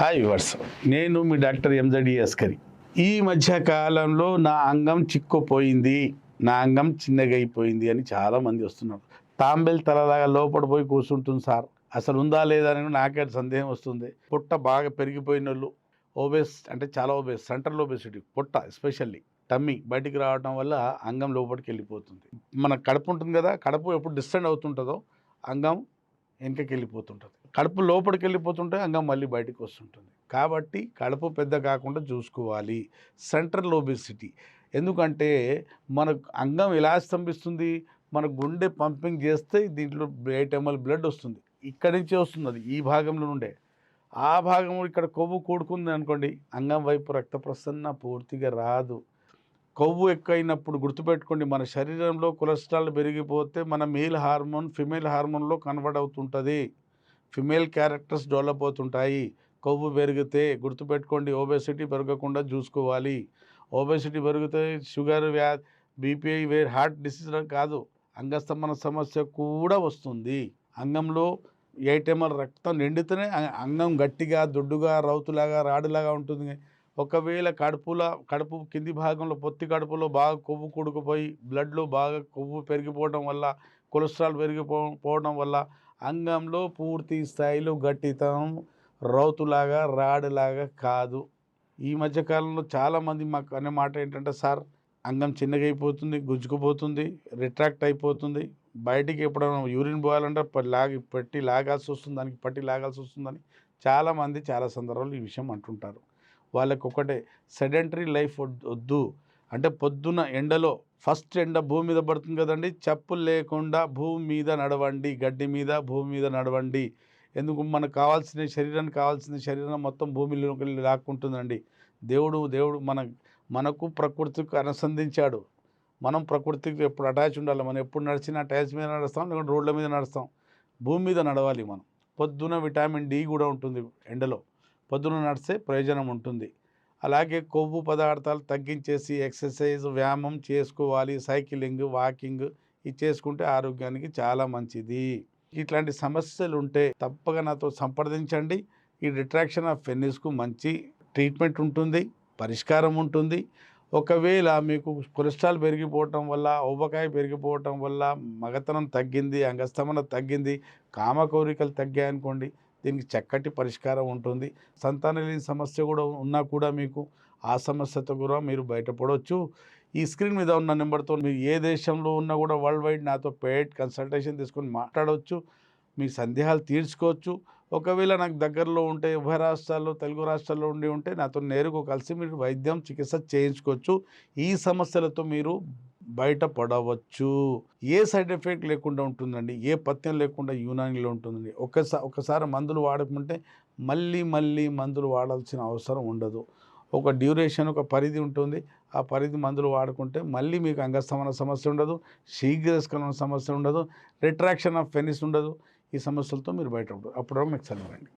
Hi verse నేను మీ doctor ఎంజడి Askari ఈ మధ్య కాలంలో నా అంగం చిక్కుపోయింది నా అంగం చిన్నగా అయిపోయింది అని చాలామంది వస్తున్నారు. తాంబెల్ తలలాగా లోపల పోయి కూర్చుంటుంది సార్. అసలు ఉందా లేదా అని నాకే సందేహం వస్తుంది. పొట్ట బాగా పెరిగిపోయిన వాళ్ళు ఓబేస్ అంటే చాలా ఓబేస్ సెంట్రల్ ఓబేసిటీ పొట్ట ఎస్పెషల్లీ టమ్మీ బయటికి రావడం వల్ల అంగం లోపలికి వెళ్ళిపోతుంది. మన కడుపు ఉంటుంది కదా కడుపు ఎప్పుడు డిస్టెండ్ అవుతుంటుందో అంగం వెనకకి వెళ్ళిపోతుంటుంది కడుపు లోపలికి వెళ్ళిపోతుంటే అంగం మళ్ళీ బయటకు వస్తుంటుంది కాబట్టి కడుపు పెద్ద కాకుండా చూసుకోవాలి. Central obesity. ఎందుకంటే మన అంగం ఎలా స్తంభిస్తుంది? మన గుండె పంపింగ్ చేస్తే దీంట్లో ఎయిట్ ఎంఎల్ బ్లడ్ వస్తుంది. ఇక్కడి నుంచే వస్తుంది అది ఈ భాగంలో నుండే. ఆ భాగం ఇక్కడ కొవ్వు కూడుకుంది అనుకోండి అంగం వైపు రక్త ప్రసన్న పూర్తిగా రాదు. కొవ్వు ఎక్కువైనప్పుడు గుర్తుపెట్టుకోండి మన శరీరంలో కొలెస్ట్రాల్ పెరిగిపోతే మన మేల్ హార్మోన్ ఫిమేల్ హార్మోన్లో కన్వర్ట్ అవుతుంటుంది ఫిమేల్ క్యారెక్టర్స్ డెవలప్ అవుతుంటాయి కొవ్వు పెరిగితే గుర్తుపెట్టుకోండి ఓబెసిటీ పెరగకుండా చూసుకోవాలి. ఓబెసిటీ పెరిగితే షుగర్ వ్యా బీపీఐ వేర్ హార్ట్ డిసీజ్ కాదు అంగస్తంభన సమస్య కూడా వస్తుంది. అంగంలో ఏటెమల్ రక్తం నిండితేనే అంగం గట్టిగా దొడ్డుగా రౌతులాగా రాడులాగా ఉంటుంది. ఒకవేళ కడుపుల కడుపు కింది భాగంలో పొత్తి కడుపులో బాగా కొవ్వు కొడుకుపోయి బ్లడ్లో బాగా కొవ్వు పెరిగిపోవడం వల్ల కొలెస్ట్రాల్ పెరిగిపోవడం వల్ల అంగంలో పూర్తి స్థాయిలో గట్టితనం రౌతులాగా రాడులాగా కాదు. ఈ మధ్యకాలంలో చాలామంది మాకు అనే మాట ఏంటంటే సార్ అంగం చిన్నగా అయిపోతుంది గుంజుకుపోతుంది రిట్రాక్ట్ అయిపోతుంది. బయటికి ఎప్పుడైనా యూరిన్ పోయాలంటే ప- లాగి పెట్టి లాగాల్సి వస్తుంది దానికి పట్టి లాగాల్సి వస్తుందని చాలామంది చాలా సందర్భాలు ఈ విషయం అంటుంటారు. వాళ్ళకి ఒకటే సెడెంటరీ లైఫ్ వద్దు అంటే పొద్దున ఎండలో ఫస్ట్ ఎండ భూమి మీద పడుతుంది కదండి. చెప్పులు లేకుండా భూమి మీద నడవండి గడ్డి మీద భూమి మీద నడవండి. ఎందుకు? మనకు కావాల్సిన శరీరానికి కావాల్సిన శరీరం మొత్తం భూమిలోకి లాక్కుంటుందండి. దేవుడు దేవుడు మన మనకు ప్రకృతికి అనుసంధించాడు. మనం ప్రకృతికి ఎప్పుడు అటాచ్ ఉండాలి. మనం ఎప్పుడు నడిచినా అటాచ్ మీద నడుస్తాం లేకుంటే రోడ్ల మీద నడుస్తాం. భూమి మీద నడవాలి మనం. పొద్దున విటామిన్ డి కూడా ఉంటుంది ఎండలో. పొద్దున నడిస్తే ప్రయోజనం ఉంటుంది. అలాగే కొవ్వు పదార్థాలు తగ్గించేసి ఎక్సర్సైజ్ వ్యాయామం చేసుకోవాలి. సైక్లింగ్ వాకింగ్ ఇది చేసుకుంటే ఆరోగ్యానికి చాలా మంచిది. ఇట్లాంటి సమస్యలు ఉంటే తప్పక నాతో సంప్రదించండి. ఈ డిట్రాక్షన్ ఆఫ్ ఫెన్నిస్కు మంచి ట్రీట్మెంట్ ఉంటుంది పరిష్కారం ఉంటుంది. ఒకవేళ మీకు కొలెస్ట్రాల్ పెరిగిపోవటం వల్ల ఉబ్బకాయ పెరిగిపోవటం వల్ల మగతనం తగ్గింది అంగస్తమన తగ్గింది కామ కోరికలు తగ్గాయనుకోండి దీనికి చక్కటి పరిష్కారం ఉంటుంది. సంతానలేని సమస్య కూడా ఉన్నా కూడా మీకు ఆ సమస్యతో కూడా మీరు బయటపడవచ్చు ఈ స్క్రీన్ మీద ఉన్న నెంబర్తో మీరు ఏ దేశంలో ఉన్నా కూడా వరల్డ్ వైడ్ నాతో పేడ్ కన్సల్టేషన్ తీసుకొని మాట్లాడవచ్చు మీ సందేహాలు తీర్చుకోవచ్చు. ఒకవేళ నాకు దగ్గరలో ఉంటే ఉభయ రాష్ట్రాల్లో తెలుగు రాష్ట్రాల్లో ఉండి ఉంటే నాతో నేరుగా కలిసి మీరు వైద్యం చికిత్స చేయించుకోవచ్చు. ఈ సమస్యలతో మీరు బయటపడవచ్చు. ఏ సైడ్ ఎఫెక్ట్ లేకుండా ఉంటుందండి? ఏ పథ్యం లేకుండా యూనానిలో ఉంటుందండి? ఒకసారి ఒకసారి మందులు వాడకుంటే మళ్ళీ మళ్ళీ మందులు వాడాల్సిన అవసరం ఉండదు. ఒక డ్యూరేషన్ ఒక పరిధి ఉంటుంది. ఆ పరిధి మందులు వాడుకుంటే మళ్ళీ మీకు అంగస్తమన సమస్య ఉండదు. శీఘ్రస్కలన సమస్య ఉండదు. రిట్రాక్షన్ ఆఫ్ ఫెనిస్ ఉండదు. ఈ సమస్యలతో మీరు బయట ఉండదు అప్పుడు మీకు చదవండి